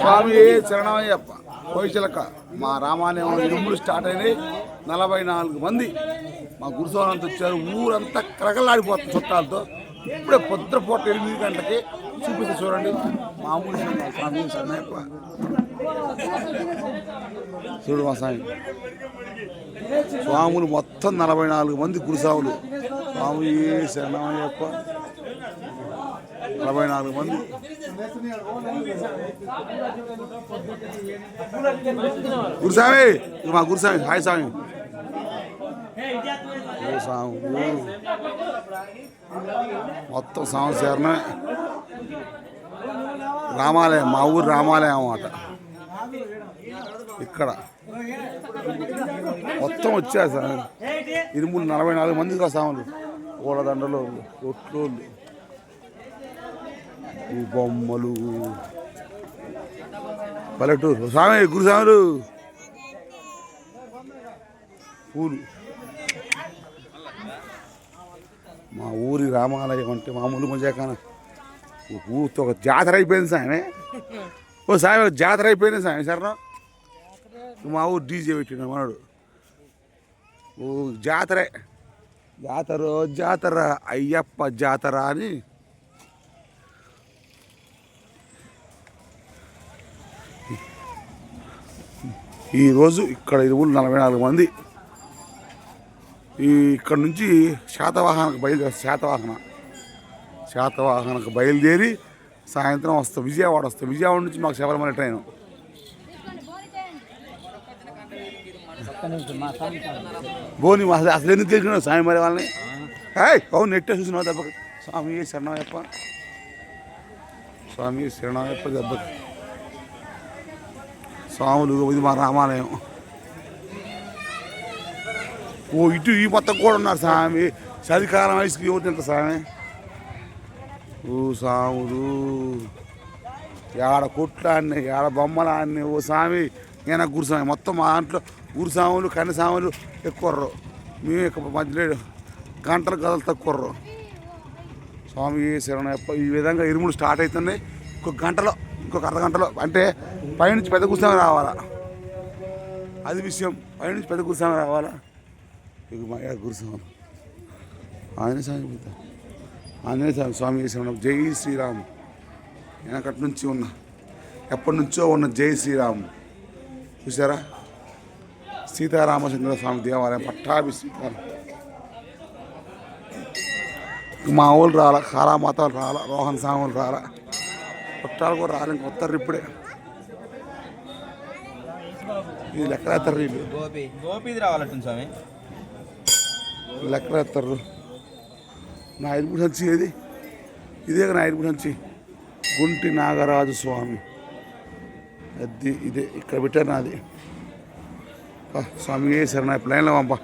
స్వామి శరణమయ్యప్ప కోయిచలక మా రామాలయం ఇరుములు స్టార్ట్ అయినాయి. నలభై నాలుగు మంది మా గురుసోనంత వచ్చారు. ఊరంతా కరకలాడిపోతుంది చుట్టాలతో. ఇప్పుడే పొద్దుపూట ఎనిమిది గంటకి చూపిస్తే చూడండి. మామూలు చూడు మా స్వామి స్వాములు మొత్తం నలభై నాలుగు మంది గురుసాములు స్వామి శరణమయ్యప్ప. నలభై నాలుగు మంది. గురుస్వామి మా గురుస్వామి హాయ్ స్వామి. ఓ స్వామి? మొత్తం స్వామి రామాలయం మా ఊరు రామాలయం అన్నమాట. ఇక్కడ. మొత్తం వచ్చారు సార్. ఇరుములు నలభై నాలుగు మంది కా సాములు కూడదండలు ఒట్లోళ్ళు ఈ బొమ్మలు. పల్లెటూరు. స్వామి గురుస్వాములు. పూలు. మా ఊరి రామాలయం అంటే మామూలు మజాకానా? ఒక జాతర అయిపోయింది సామె. ఓ సామె ఒక జాతర అయిపోయింది సామె సరే మా ఊరు డీజే పెట్టిన మనడు ఓ జాతరే. జాతర జాతర అయ్యప్ప జాతర అని. ఈరోజు ఇక్కడ ఇరువులు నలభై నాలుగు మంది. ఈ ఇక్కడ నుంచి శాతవాహనకు బయలుదేరు శాతవాహన. శాతవాహనకు బయలుదేరి సాయంత్రం వస్తాం. విజయవాడ వస్తాం. విజయవాడ నుంచి మాకు శబరిమల ట్రైన్. బోని అసలు అసలు ఎందుకు తెలిసిన స్వామి మరి వాళ్ళని? హాయ్ అవును నెట్టే చూసినావు దెబ్బ స్వామి శరణమయ్యప్ప స్వామి శరణమయ్యప్ప దెబ్బ స్వాములు ఇది మా రామాలయం. ఓ ఇటు ఈ మొత్తం కూడా ఉన్నారు స్వామి. చలికాలం వయసుకి యువత స్వామి? ఓ స్వాములు ఏడ కొట్లాడిని ఏడ బొమ్మలాడిని ఓ స్వామి నేను గురుస్వామి. మొత్తం మా దాంట్లో గురుస్వాములు కన్నస్వాములు ఎక్కువర్రు మేము ఎక్కువ మధ్యలో గంటలు గదలు తక్కువర్రు స్వామి శరణయ్యప్ప ఈ విధంగా ఇరుములు స్టార్ట్ అవుతున్నాయి ఇంకొక గంటలో ఇంకొక అర్ధ గంటలో. అంటే పైనుంచి పెద్ద గురుస్వామి రావాలా? అది విషయం. పైనుంచి పెద్ద గురుస్వామి రావాలా? ఇక మా గురుస్వామి ఆయన స్వామి ఆంజనేయ స్వామి స్వామి శరణం జై శ్రీరామ్. వెనకటి నుంచి ఉన్న ఎప్పటి నుంచో ఉన్న జై శ్రీరామ్. చూసారా సీతారామచంద్ర స్వామి దేవాలయం పట్టాభి సీతారాం మా ఊళ్ళు రాలా కారామాత రాలా రోహన్ స్వాములు రాలా. పుట్టాలు కూడా రాలి ఇంకొత్తారు ఇప్పుడే. ఇది లెక్కలేస్తారు వీళ్ళు. గోపి గోపిది రావాలంటుంది స్వామి. లెక్కలేస్తారు. నా సంచి ఏది? ఇదే నా సంచి గుంటి నాగరాజు స్వామి. అది ఇదే ఇక్కడ పెట్టారు నాది. స్వామి ఏ శరణ ప్లైన్లో పంపా.